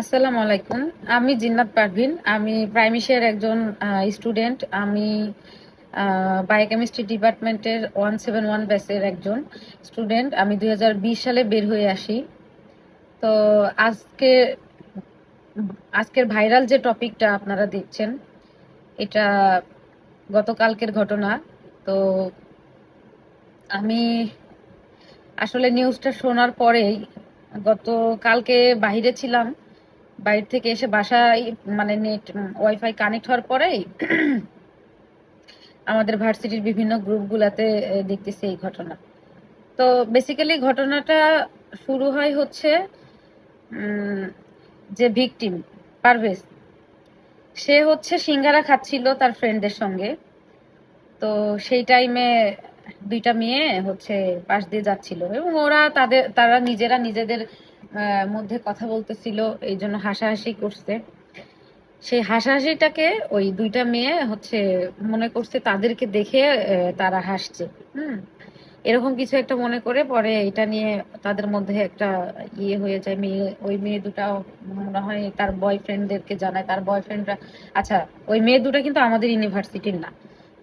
আসসালামু আলাইকুম। আমি জিন্নাত পারভিন। আমি প্রাইমিশের একজন স্টুডেন্ট আমি বায়োকেমিস্ট্রি ডিপার্টমেন্টের ওয়ান সেভেন ওয়ান ব্যাচের একজন স্টুডেন্ট আমি দু হাজার বিশ সালে বের হয়ে আসি। তো আজকে, আজকের ভাইরাল যে টপিকটা আপনারা দেখছেন, এটা গতকালকের ঘটনা। তো আমি আসলে নিউজটা শোনার পরেই গত কালকে বাইরে ছিলাম। বাইরে থেকে এসে বাসায় মানে নেট ওয়াইফাই কানেক্ট হওয়ার পরেই আমাদের ভার্সিটির বিভিন্ন গ্রুপগুলাতে দেখতেছি এই ঘটনা। তো বেসিক্যালি ঘটনাটা শুরু হয় হচ্ছে যে ভিকটিম পারভেজ, সে হচ্ছে সিঙ্গারা খাচ্ছিল তার ফ্রেন্ডদের সঙ্গে। তো সেই টাইমে দুইটা মেয়ে হচ্ছে পাশ দিয়ে যাচ্ছিল এবং ওরা তাদের, তারা নিজেরা নিজেদের মধ্যে কথা বলতেছিল, এই জন্য হাসাহাসি করছে। সেই হাসাহাসিটাকে ওই দুইটা মেয়ে হচ্ছে মনে করছে তাদেরকে দেখে তারা হাসছে, হুম? এরকম কিছু একটা মনে করে পরে এটা নিয়ে তাদের মধ্যে একটা ইয়ে হয়ে যায়, মেয়ে, ওই মেয়ে দুটা মনে হয় তার বয়ফ্রেন্ডদেরকে জানায়। তার বয়ফ্রেন্ডরা আচ্ছা ওই মেয়ে দুটা কিন্তু আমাদের ইউনিভার্সিটির না,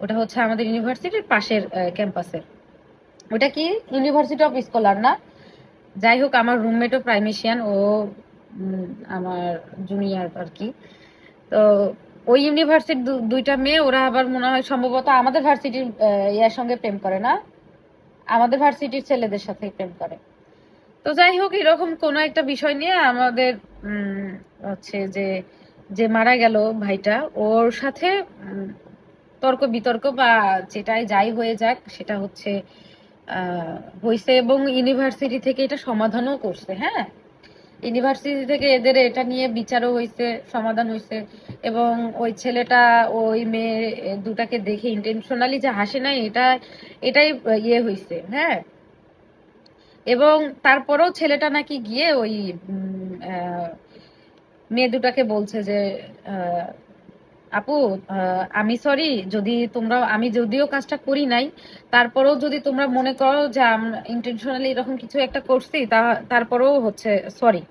ওটা হচ্ছে আমাদের ইউনিভার্সিটির পাশের ক্যাম্পাসের। ওটা কি ইউনিভার্সিটি অফ স্কলার না? যাই হোক আমার রুমমেটও প্রাইমেশিয়ান ও আমার জুনিয়র আর কি। তো ওই ইউনিভার্সিটির দুইটা মেয়ে, ওরা আবার মনে হয় সম্ভবত আমাদের ভার্সিটির ইয়ার সঙ্গে প্রেম করে না। আমাদের ভার্সিটির ছেলেদের সাথে প্রেম করে। তো যাই হোক এরকম কোনো একটা বিষয় নিয়ে আমাদের হচ্ছে যে যে মারা গেল ভাইটা, ওর সাথে তর্ক বিতর্ক বা যেটাই যাই হয়ে যাক, সেটা হচ্ছে হয়েছে এবং ইউনিভার্সিটি থেকে এটা সমাধানও করছে হ্যাঁ? ইউনিভার্সিটি থেকে এদের এটা নিয়ে বিচারও হয়েছে সমাধান হয়েছে এবং ওই ছেলেটা, ওই মেয়ে দুটাকে দেখে ইন্টেনশনালি যে হাসে নাই, এটা, এটাই ইয়ে হয়েছে হ্যাঁ? এবং তারপরেও ছেলেটা নাকি গিয়ে ওই মেয়ে দুটাকে বলছে যে আপু আমি সরি যদি তোমরা, আমি যদিও কাজটা করি নাই, তারপরেও যদি তোমরা মনে করো যে আমরা ইন্টেনশনালি এরকম কিছু একটা করছি, তা, তারপরেও হচ্ছে সরি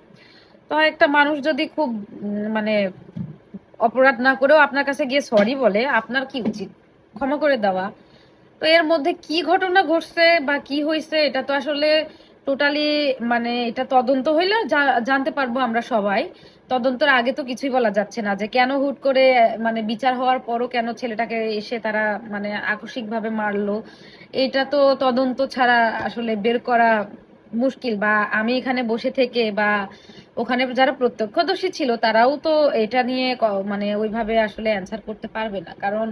তো একটা মানুষ যদি খুব মানে অপরাধ না করেও আপনার কাছে গিয়ে সরি বলে, আপনার কি উচিত? ক্ষমা করে দেওয়া। তো এর মধ্যে কি ঘটনা ঘটছে বা কি হয়েছে এটা তো আসলে টোটালি মানে এটা তদন্ত হইলে জানতে পারব আমরা সবাই। তদন্তের আগে তো কিছুই বলা যাচ্ছে না যে কেন হুট করে মানে বিচার হওয়ার পরও কেন ছেলেটাকে এসে তারা মানে আকস্মিক ভাবে মারলো। এটা তো তদন্ত ছাড়া আসলে বের করা মুশকিল বা আমি এখানে বসে থেকে বা ওখানে যারা প্রত্যক্ষদর্শী ছিল তারাও তো এটা নিয়ে মানে ওইভাবে আসলে অ্যান্সার করতে পারবে না। কারণ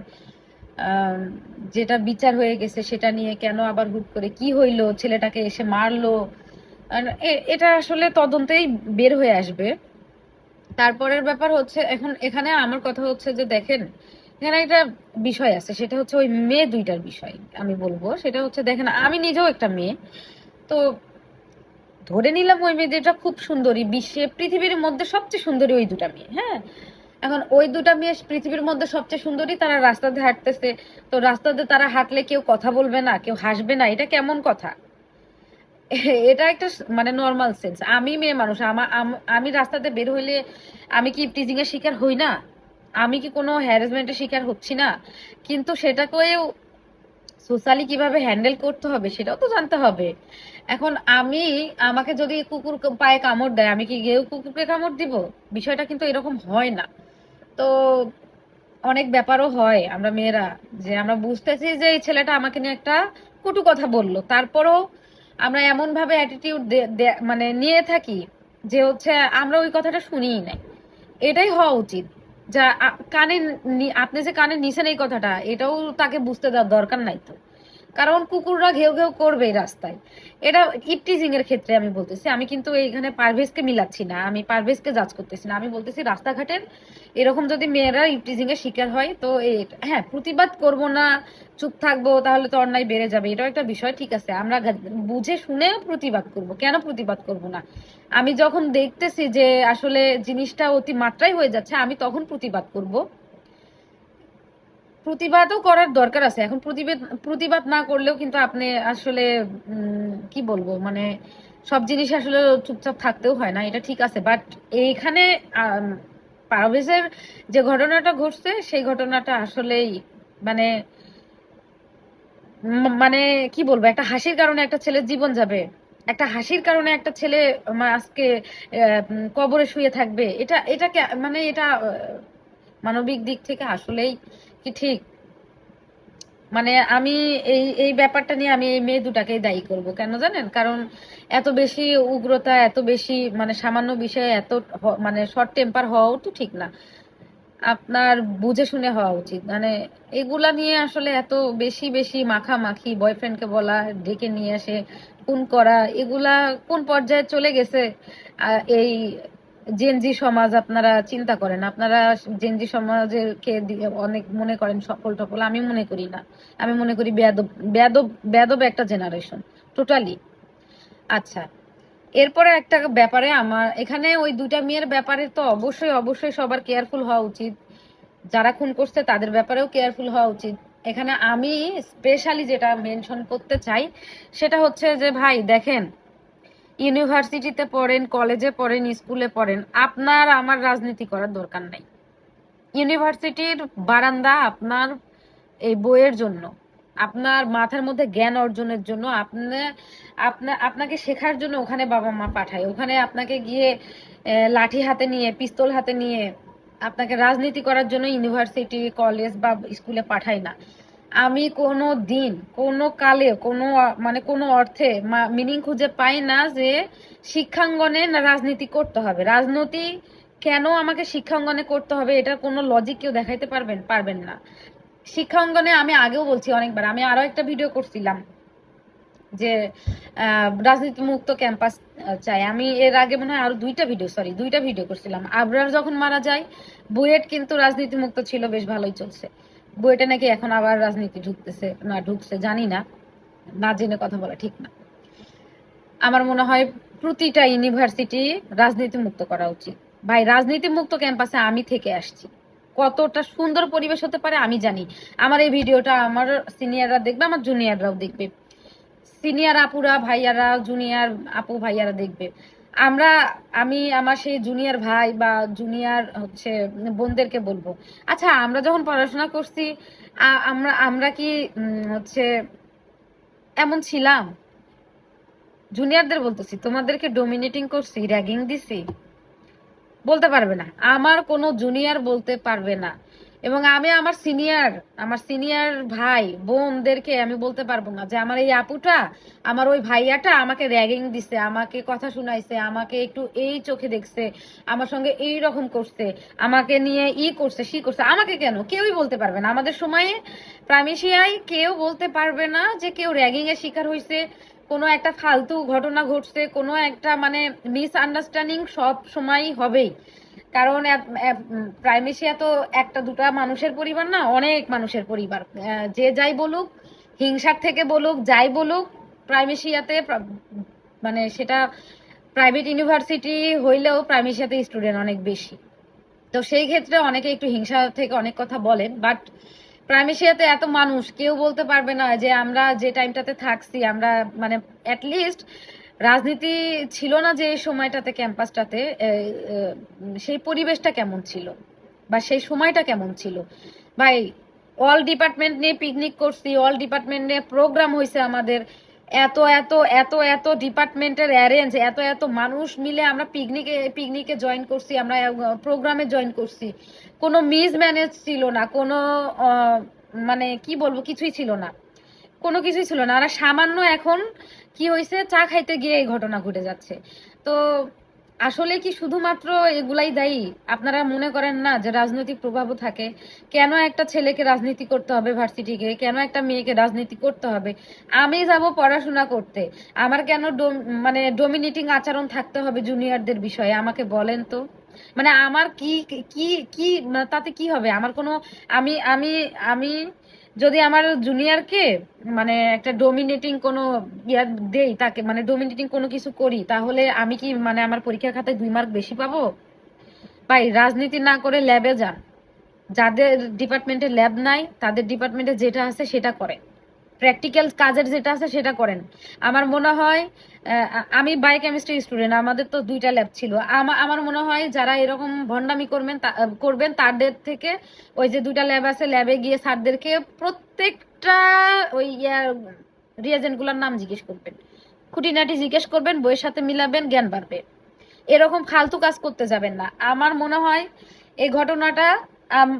যেটা বিচার হয়ে গেছে সেটা নিয়ে কেন আবার হুট করে কি হইল? ছেলেটাকে এসে মারলো? এটা আসলে তদন্তেই বের হয়ে আসবে। তারপরের ব্যাপার হচ্ছে, এখন এখানে আমার কথা হচ্ছে যে দেখেন, এখানে একটা বিষয় আছে, সেটা হচ্ছে ওই মেয়ে দুইটার বিষয়, আমি বলব। সেটা হচ্ছে দেখেন, আমি নিজেও একটা মেয়ে, তো ধরে নিলাম ওই মেয়েটা খুব সুন্দরী, বিশ্বে, পৃথিবীর মধ্যে সবচেয়ে সুন্দরী ওই দুটা মেয়ে হ্যাঁ? এখন ওই দুটা মেয়ে পৃথিবীর মধ্যে সবচেয়ে সুন্দরী, তারা রাস্তাতে হাঁটতেছে। তো রাস্তাতে তারা হাঁটলে কেউ কথা বলবে না, কেউ হাসবে না, এটা কেমন কথা? এটা একটা মানে নর্মাল সেন্স আমি মেয়ে মানুষ আমার আমি রাস্তাতে বের হইলে আমি কি টিজিং এর শিকার হই না? আমি কি কোনো হ্যারাসমেন্টের শিকার হচ্ছি না? কিন্তু সেটাকেও সোশ্যালি কীভাবে হ্যান্ডেল করতে হবে, সেটাও তো জানতে হবে। এখন আমি, আমাকে যদি কুকুর পায়ে কামড় দেয়, আমি কি গিয়েও কুকুরকে কামড় দিব? বিষয়টা কিন্তু এরকম হয় না। তো অনেক ব্যাপারও হয় আমরা মেয়েরা, যে আমরা বুঝতেছি যে এই ছেলেটা আমাকে নিয়ে একটা কটু কথা বলল। তারপরও আমরা এমন ভাবে অ্যাটিটিউড মানে নিয়ে থাকি যে হচ্ছে আমরা ওই কথাটা শুনিই নাই। এটাই হওয়া উচিত। যা কানে আপনি যে কানে নিছেন এই কথাটা, এটাও তাকে বুঝতে দেওয়ার দরকার নাই তো। কারণ কুকুররা ঘেউ ঘেউ করবে রাস্তায়। এটা ইপটিজিং এর ক্ষেত্রে আমি বলতেছি। আমি কিন্তু এইখানে পারভেজকে মিলাচ্ছি না। আমি পারভেজকে জাজ করতেছি না। আমি বলতেছি, রাস্তাঘাটের এরকম যদি মেয়েরা ইপটিজিং এর শিকার হয়, তো হ্যাঁ প্রতিবাদ করব না, চুপ থাকব, তাহলে তো অন্যায় বেড়ে যাবে। এটাও একটা বিষয়, ঠিক আছে। আমরা বুঝে শুনে প্রতিবাদ করব। কেন প্রতিবাদ করব না? আমি যখন দেখতেছি যে আসলে জিনিসটা অতি মাত্রায় হয়ে যাচ্ছে, আমি তখন প্রতিবাদ করব। প্রতিবাদও করার দরকার আছে। এখন প্রতিবাদ প্রতিবাদ না করলেও কিন্তু আপনি আসলে কি বলব? মানে সব জিনিস আসলে চুপচাপ থাকতেও হয় না, এটা ঠিক আছে। বাট এইখানে পারভেজের যে ঘটনাটা ঘটছে, সেই ঘটনাটা আসলেই মানে মানে কি বলব? একটা হাসির কারণে একটা ছেলের জীবন যাবে। একটা হাসির কারণে একটা ছেলে আজকে কবরে শুয়ে থাকবে। এটা এটাকে মানে এটা মানবিক দিক থেকে আসলেই কি ঠিক? মানে আমি এই এই ব্যাপারটা নিয়ে আমি এই মেয়ে দুটাকেই দায়ী করব, কেন জানেন? কারণ এত বেশি উগ্রতা, এত বেশি মানে সামান্য বিষয়ে এত মানে শর্ট টেম্পার হওয়াও তো ঠিক না। আপনার বুঝে শুনে হওয়া উচিত। মানে এগুলা নিয়ে আসলে এত বেশি বেশি মাখামাখি বয়ফ্রেন্ডকে বলা, ডেকে নিয়ে আসে, খুন করা, এগুলা কোন পর্যায়ে চলে গেছে? এই জেনজি সমাজ আপনারা চিন্তা করেন, আপনারা জেনজি সমাজের কে অনেক মনে করেন সফল টফল, আমি মনে করি না। আমি মনে করি বেয়াদব একটা জেনারেশন টোটালি আচ্ছা এরপরে একটা ব্যাপারে আমার, এখানে ওই দুইটা মেয়ের ব্যাপারে তো অবশ্যই অবশ্যই সবার কেয়ারফুল হওয়া উচিত। যারা খুন করছে তাদের ব্যাপারেও কেয়ারফুল হওয়া উচিত। এখানে আমি স্পেশালি যেটা মেনশন করতে চাই, সেটা হচ্ছে যে, ভাই, দেখেন ইউনিভার্সিটিতে পড়েন, কলেজে পড়েন, স্কুলে পড়েন, আপনার, আমার রাজনীতি করার দরকার নাই। ইউনিভার্সিটির বারান্দা আপনার এই বইয়ের জন্য, আপনার মাথার মধ্যে জ্ঞান অর্জনের জন্য, আপনি, আপনা- আপনাকে শেখার জন্য ওখানে বাবা মা পাঠায়। ওখানে আপনাকে গিয়ে লাঠি হাতে নিয়ে, পিস্তল হাতে নিয়ে আপনাকে রাজনীতি করার জন্য ইউনিভার্সিটি, কলেজ বা স্কুলে পাঠায় না। আমি কোনো দিন, কোনো কালে, কোনো মানে কোনো অর্থে মিনিং খুঁজে পাই না যে শিক্ষাঙ্গনে রাজনীতি করতে হবে। রাজনীতি কেন আমাকে শিক্ষাঙ্গনে করতে হবে এটার কোনো লজিক কেউ দেখাইতে পারবেন পারবেন না। শিক্ষাঙ্গনে আমি আগেও বলছি অনেকবার, আমি আরও একটা ভিডিও করছিলাম যে রাজনীতি মুক্ত ক্যাম্পাস চাই। আমি এর আগে মনে হয় আরও দুইটা ভিডিও সরি দুইটা ভিডিও করছিলাম। আবরার যখন মারা যায়, বুয়েট কিন্তু রাজনীতি মুক্ত ছিল, বেশ ভালোই চলছে। বুয়েটে নাকি এখন আবার রাজনীতি ঢুকতেছে, না ঢুকছে, জানি না। না জেনে কথা বলা ঠিক না। আমার মনে হয় প্রতিটা ইউনিভার্সিটি রাজনীতি মুক্ত করা উচিত। ভাই রাজনীতি মুক্ত ক্যাম্পাসে আমি থেকে আসছি। কতটা সুন্দর পরিবেশ হতে পারে আমি জানি। আমার এই ভিডিওটা আমার সিনিয়ররা দেখবে, আমার জুনিয়ররাও দেখবে। সিনিয়র আপুরা, ভাইয়ারা, জুনিয়র আপু, ভাইয়ারা দেখবে। আমরা, আমি, আমার সেই জুনিয়র ভাই বা জুনিয়র হচ্ছে বোনদেরকে বলব। আচ্ছা আমরা যখন পড়াশোনা করছি আমরা আমরা কি হচ্ছে এমন ছিলাম? জুনিয়রদের বলতেছি, তোমাদেরকে ডোমিনেটিং করছি র্যাগিং দিছি। বলতে পারবে না। আমার কোনো জুনিয়র বলতে পারবে না। এবং আমি আমার সিনিয়র আমার সিনিয়র ভাই, বোনদেরকে আমি বলতে পারব না যে আমার এই আপুটা, আমার ওই ভাইয়াটা আমাকে র্যাগিং দিছে, আমাকে কথা শুনাইছে, আমাকে একটু এই চোখে দেখছে, আমার সঙ্গে এই রকম করছে, আমাকে নিয়ে ই করছে, সি করছে, আমাকে কেন? কেউই বলতে পারবে না। আমাদের সময়ে প্রাইমেশিয়ায় কেউ বলতে পারবে না যে কেউ র্যাগিং এর শিকার হয়েছে কোনো একটা ফালতু ঘটনা ঘটছে, কোনো একটা মানে মিস আন্ডারস্ট্যান্ডিং সব সময়ই হবেই। কারণ প্রাইমেশিয়া তো একটা দুটা মানুষের পরিবার না, অনেক মানুষের পরিবার। যে যাই বলুক, হিংসার থেকে বলুক, যাই বলুক প্রাইমেশিয়াতে মানে সেটা প্রাইভেট ইউনিভার্সিটি হইলেও প্রাইমেশিয়াতে স্টুডেন্ট অনেক বেশি। তো সেই ক্ষেত্রে অনেকে একটু হিংসা থেকে অনেক কথা বলেন বাট প্রাইমেশিয়াতে এত মানুষ, কেউ বলতে পারবে না যে আমরা যে টাইমটাতে থাকছি, আমরা মানে অ্যাটলিস্ট রাজনীতি ছিল না যে সময়টাতে ক্যাম্পাসটাতে সেই পরিবেশটা কেমন ছিল? বা সেই সময়টা কেমন ছিল? ভাই অল ডিপার্টমেন্ট নিয়ে পিকনিক করছি অল ডিপার্টমেন্ট নিয়ে প্রোগ্রাম হয়েছে আমাদের। এত এত এত এত ডিপার্টমেন্টের অ্যারেঞ্জ এত এত মানুষ মিলে আমরা পিকনিকে পিকনিকে জয়েন করছি, আমরা প্রোগ্রামে জয়েন করছি। কোনো মিস ম্যানেজ ছিল না, কোনো মানে কি বলব, কিছুই ছিল না। কোনো কিছুই ছিল না। আর সামান্য এখন কি হয়েছে চা খাইতে গিয়ে এই ঘটনা ঘটে যাচ্ছে। তো আসলে কি শুধুমাত্র এগুলাই দায়ী? আপনারা মনে করেন না যে রাজনৈতিক প্রভাবও থাকে? কেন একটা ছেলেকে রাজনীতি করতে হবে ভার্সিটিকে? কেন একটা মেয়েকে রাজনীতি করতে হবে? আমি যাব পড়াশোনা করতে। আমার কেন মানে ডোমিনেটিং আচরণ থাকতে হবে জুনিয়রদের বিষয়ে? আমাকে বলেন তো। মানে আমার কি কি কি মানে তাতে কি হবে? আমার কোনো আমি আমি আমি যদি আমার জুনিয়রকে মানে একটা ডোমিনেটিং কোনো ইয়া দেই তাকে মানে ডোমিনেটিং কোনো কিছু করি, তাহলে আমি কি মানে আমার পরীক্ষার খাতায় দুই মার্ক বেশি পাবো? ভাই, রাজনীতি না করে ল্যাবে যান। যাদের ডিপার্টমেন্টে ল্যাব নাই, তাদের ডিপার্টমেন্টে যেটা আছে সেটা করে। প্র্যাকটিক্যাল কাজের যেটা আছে সেটা করেন। আমার মনে হয় আমি বায়োকেমিস্ট্রি স্টুডেন্ট আমাদের তো দুইটা ল্যাব ছিল। আমা- আমার মনে হয় যারা এরকম ভণ্ডামি করবেন করবেন, তাদের থেকে ওই যে দুইটা ল্যাব আছে ল্যাবে গিয়ে স্যারদেরকে প্রত্যেকটা ওই রিয়েজেন্টগুলার নাম জিজ্ঞেস করবেন। খুঁটিনাটি জিজ্ঞেস করবেন, বইয়ের সাথে মিলাবেন, জ্ঞান বাড়বে। এরকম ফালতু কাজ করতে যাবেন না। আমার মনে হয়, এই ঘটনাটা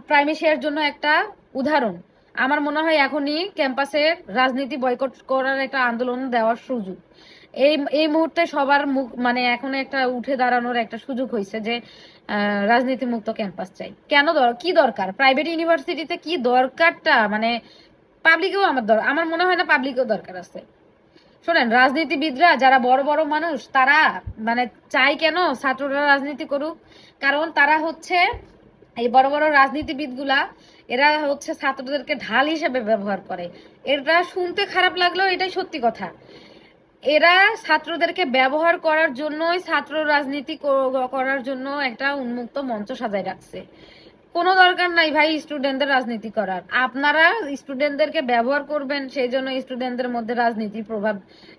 প্রাইমেশিয়ার জন্য একটা উদাহরণ। আমার মনে হয় এখনই ক্যাম্পাসে রাজনীতি বয়কট করার একটা আন্দোলন দেওয়ার সুযোগ। এই এই মুহূর্তে সবার মুখ মানে এখন একটা উঠে দাঁড়ানোর একটা সুযোগ হয়েছে যে রাজনীতি মুক্ত ক্যাম্পাস চাই। কেন কি দরকার? প্রাইভেট ইউনিভার্সিটিতে কি দরকারটা? মানে পাবলিকেও আমার দরকার আমার মনে হয় না পাবলিকেও দরকার আছে। শোনেন, রাজনীতিবিদরা যারা বড় বড় মানুষ, তারা মানে চাই কেন ছাত্ররা রাজনীতি করুক? কারণ তারা হচ্ছে এই বড় বড় রাজনীতিবিদগুলা এরা হচ্ছে ছাত্রদেরকে ঢাল হিসেবে ব্যবহার করে। এটা শুনতে খারাপ লাগলেও এটাই সত্যি কথা। এরা ছাত্রদেরকে ব্যবহার করার জন্যই ছাত্র রাজনীতি করার জন্য একটা উন্মুক্ত মঞ্চ সাজায় রাখছে। কোনো দরকার নাই ভাই স্টুডেন্টদের রাজনীতি করার। আপনারা স্টুডেন্টদেরকে ব্যবহার করবেন, সেই জন্য স্টুডেন্টদের মধ্যে রাজনীতির প্রভাব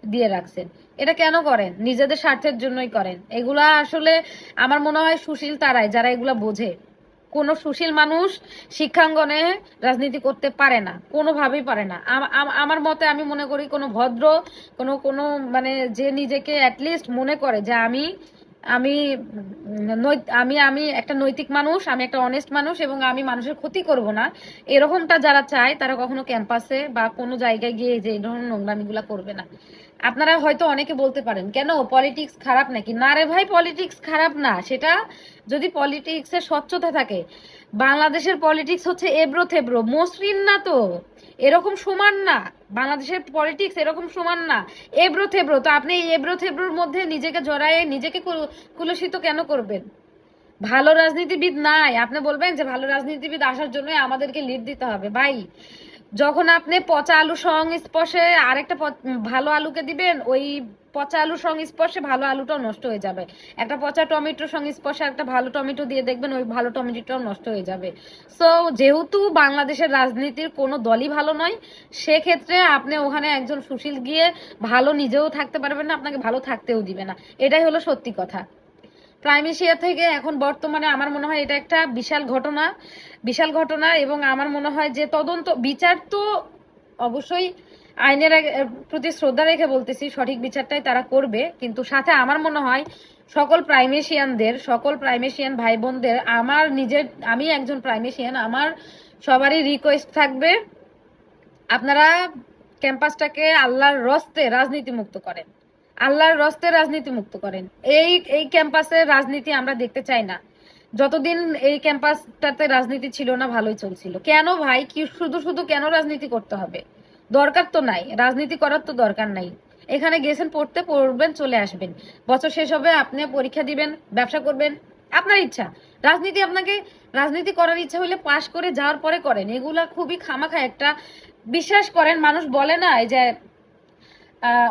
দিয়ে রাখছেন। এটা কেন করেন? নিজেদের স্বার্থের জন্যই করেন। এগুলা আসলে আমার মনে হয় সুশীল তারাই, যারা এগুলা বোঝে। কোনো সুশীল মানুষ শিক্ষাঙ্গনে রাজনীতি করতে পারে না, কোনোভাবেই পারে না। আম- আম- আমার মতে আমি মনে করি কোনো ভদ্র, কোনো কোনো মানে যে নিজেকে অ্যাটলিস্ট মনে করে যে আমি আমি আমি আমি একটা নৈতিক মানুষ, আমি একটা অনেস্ট মানুষ এবং আমি মানুষের ক্ষতি করব না, এরকমটা যারা চায় তারা কখনো ক্যাম্পাসে বা কোনো জায়গায় গিয়ে যে এই ধরনের নোংরামিগুলা করবে না। আপনারা হয়তো অনেকে বলতে পারেন, কেন? পলিটিক্স খারাপ নাকি? না রে ভাই পলিটিক্স খারাপ না, সেটা যদি পলিটিক্সের স্বচ্ছতা থাকে, বাংলাদেশের পলিটিক্স হচ্ছে এবড়ো থেবড়ো, মসৃণ না তো, এরকম সমান না, বাংলাদেশের পলিটিক্স এরকম সমান না, এবড়ো থেবড়ো, তো আপনি এই এবড়ো থেবড়োর মধ্যে নিজেকে জড়ায়ে, নিজেকে কুল- কুলসিত কেন করবেন? ভালো রাজনীতিবিদ নাই, আপনি বলবেন যে ভালো রাজনীতিবিদ আসার জন্য আমাদেরকে লিড দিতে হবে। ভাই, যখন আপনি পচা আলু সংস্পর্শে আরেকটা ভালো আলুকে দিবেন, ওই পচা আলুর সংস্পর্শে ভালো আলুটাও নষ্ট হয়ে যাবে। একটা পচা টমেটোর সংস্পর্শে একটা ভালো টমেটো দিয়ে দেখবেন ওই ভালো টমেটোটাও নষ্ট হয়ে যাবে। সো যেহেতু বাংলাদেশের রাজনীতির কোনো দলই ভালো নয়, সেক্ষেত্রে আপনি ওখানে একজন সুশীল গিয়ে ভালো নিজেও থাকতে পারবেন না, আপনাকে ভালো থাকতেও দিবে না। এটাই হলো সত্যি কথা। প্রাইমেশিয়া থেকে এখন বর্তমানে আমার মনে হয় এটা একটা বিশাল ঘটনা বিশাল ঘটনা এবং আমার মনে হয় যে তদন্ত, বিচার তো অবশ্যই আইনের প্রতি শ্রদ্ধা রেখে বলতেছি, সঠিক বিচারটাই তারা করবে। কিন্তু সাথে আমার মনে হয়, সকল প্রাইমেশিয়ানদের সকল প্রাইমেশিয়ান ভাই বোনদের আমার নিজের, আমি একজন প্রাইমেশিয়ান আমার সবারই রিকোয়েস্ট থাকবে, আপনারা ক্যাম্পাসটাকে আল্লাহর রস্তে রাজনীতি মুক্ত করেন। আল্লাহর রস্তে রাজনীতি মুক্ত করেন। এই এই ক্যাম্পাসে রাজনীতি আমরা দেখতে চাই না। যতদিন এই ক্যাম্পাসটাতে রাজনীতি ছিল না, ভালোই চলছিল। কেন ভাই? কি শুধু শুধু কেন রাজনীতি করতে হবে? দরকার তো নাই, রাজনীতি করার তো দরকার নাই। এখানে গেছেন, পড়তে পড়বেন, চলে আসবেন। বছর শেষ হবে, আপনি পরীক্ষা দিবেন, ব্যবসা করবেন, আপনার ইচ্ছা। রাজনীতি আপনাকে, রাজনীতি করার ইচ্ছা হলে পাশ করে যাওয়ার পরে করেন। এগুলা খুবই খামাখা একটা বিশ্বাস করেন, মানুষ বলে না, এই যে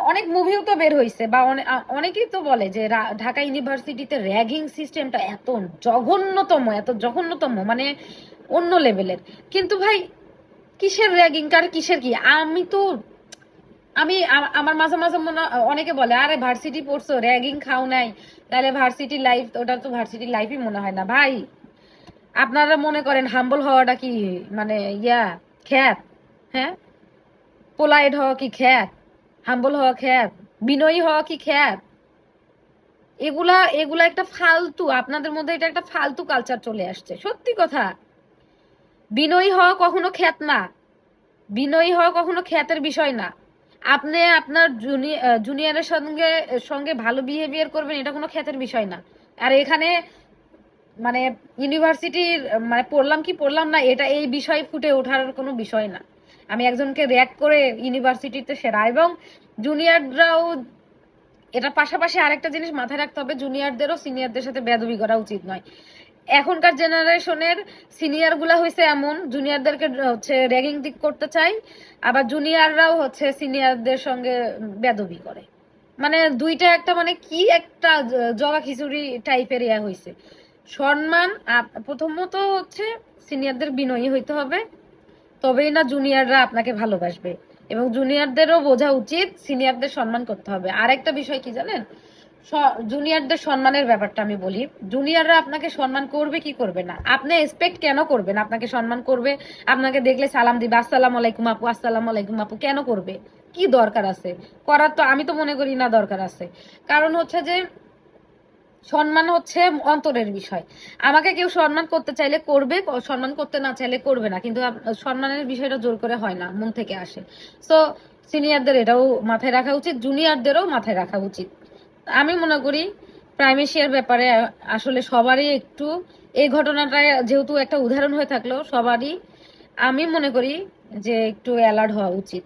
অনেক মুভিও তো বের হয়েছে বা অনে- অনেকেই তো বলে যে ঢাকা ইউনিভার্সিটিতে র্যাগিং সিস্টেমটা এত জঘন্যতম এত জঘন্যতম মানে অন্য লেভেলের কিন্তু ভাই কিসের র্যাগিং কার কিসের কি? আমি তো, আমি আমার মাঝে মাঝে মনে অনেকে বলে, আরে ভার্সিটি পড়ছো র্যাগিং খাও নাই। তাহলে ভার্সিটি লাইফ ওটা তো ভার্সিটি লাইফই মনে হয় না। ভাই, আপনারা মনে করেন হাম্বল হওয়াটা কি মানে ইয়া, খ্যাত? হ্যাঁ? পোলাইড হওয়া কি খ্যাত? হাম্বল হওয়া খ্যাত? বিনয়ী হওয়া কি খ্যাত? এগুলা এগুলা একটা ফালতু, আপনাদের মধ্যে এটা একটা ফালতু কালচার চলে আসছে। সত্যি কথা। বিনয়ী হওয়া কখনো খ্যাত না। বিনয়ী হওয়া কখনো খ্যাতের বিষয় না। আপনি আপনার জুনিয়রের সঙ্গে সঙ্গে ভালো বিহেভিয়ার করবেন, এটা কোনো খ্যাতের বিষয় না। আর এখানে মানে ইউনিভার্সিটির মানে পড়লাম কি পড়লাম না, এটা এই বিষয় ফুটে ওঠার কোনো বিষয় না। আমি একজনকে র্যাক করে ইউনিভার্সিটিতে সেরা এবং জুনিয়ররাও এটা পাশাপাশি আরেকটা জিনিস মাথায় রাখতে হবে জুনিয়রদেরও সিনিয়রদের সাথে বেদবি করা উচিত নয়। এখনকার জেনারেশনের সিনিয়রগুলা হয়েছে এমন, জুনিয়রদেরকে হচ্ছে র্যাগিং দিক করতে চাই, আবার জুনিয়ররাও হচ্ছে সিনিয়রদের সঙ্গে বেদবি করে। মানে দুইটা একটা মানে কি একটা জগা খিচুড়ি টাইপের ইয়া হয়েছে সম্মান প্রথমত হচ্ছে সিনিয়রদের বিনয়ী হইতে হবে, তবেই না জুনিয়ররা আপনাকে ভালোবাসবে। এবং জুনিয়রদেরও বোঝা উচিত, সিনিয়রদের সম্মান করতে হবে। আর একটা বিষয় কি জানেন? জুনিয়রদের সম্মানের ব্যাপারটা আমি বলি। জুনিয়ররা আপনাকে সম্মান করবে কি করবে না? আপনি এক্সপেক্ট কেন করবেন? আপনাকে সম্মান করবে? আপনাকে দেখলে সালাম দিবে, আসসালাম আলাইকুম আপু, আসসালাম আলাইকুম আপু। কেন করবে? কি দরকার আছে? করার তো আমি তো মনে করি না দরকার আছে। কারণ হচ্ছে যে, সম্মান হচ্ছে অন্তরের বিষয়। আমাকে কেউ সম্মান করতে চাইলে করবে সম্মান করতে না চাইলে করবে না। কিন্তু সম্মানের বিষয়টা জোর করে হয় না, মন থেকে আসে। সো সিনিয়রদের এটাও মাথায় রাখা উচিত জুনিয়রদেরও মাথায় রাখা উচিত। আমি মনে করি প্রাইমেশিয়ার ব্যাপারে আসলে সবারই একটু, এই ঘটনাটা যেহেতু একটা উদাহরণ হয়ে থাকল, সবারই আমি মনে করি যে একটু অ্যালার্ট হওয়া উচিত।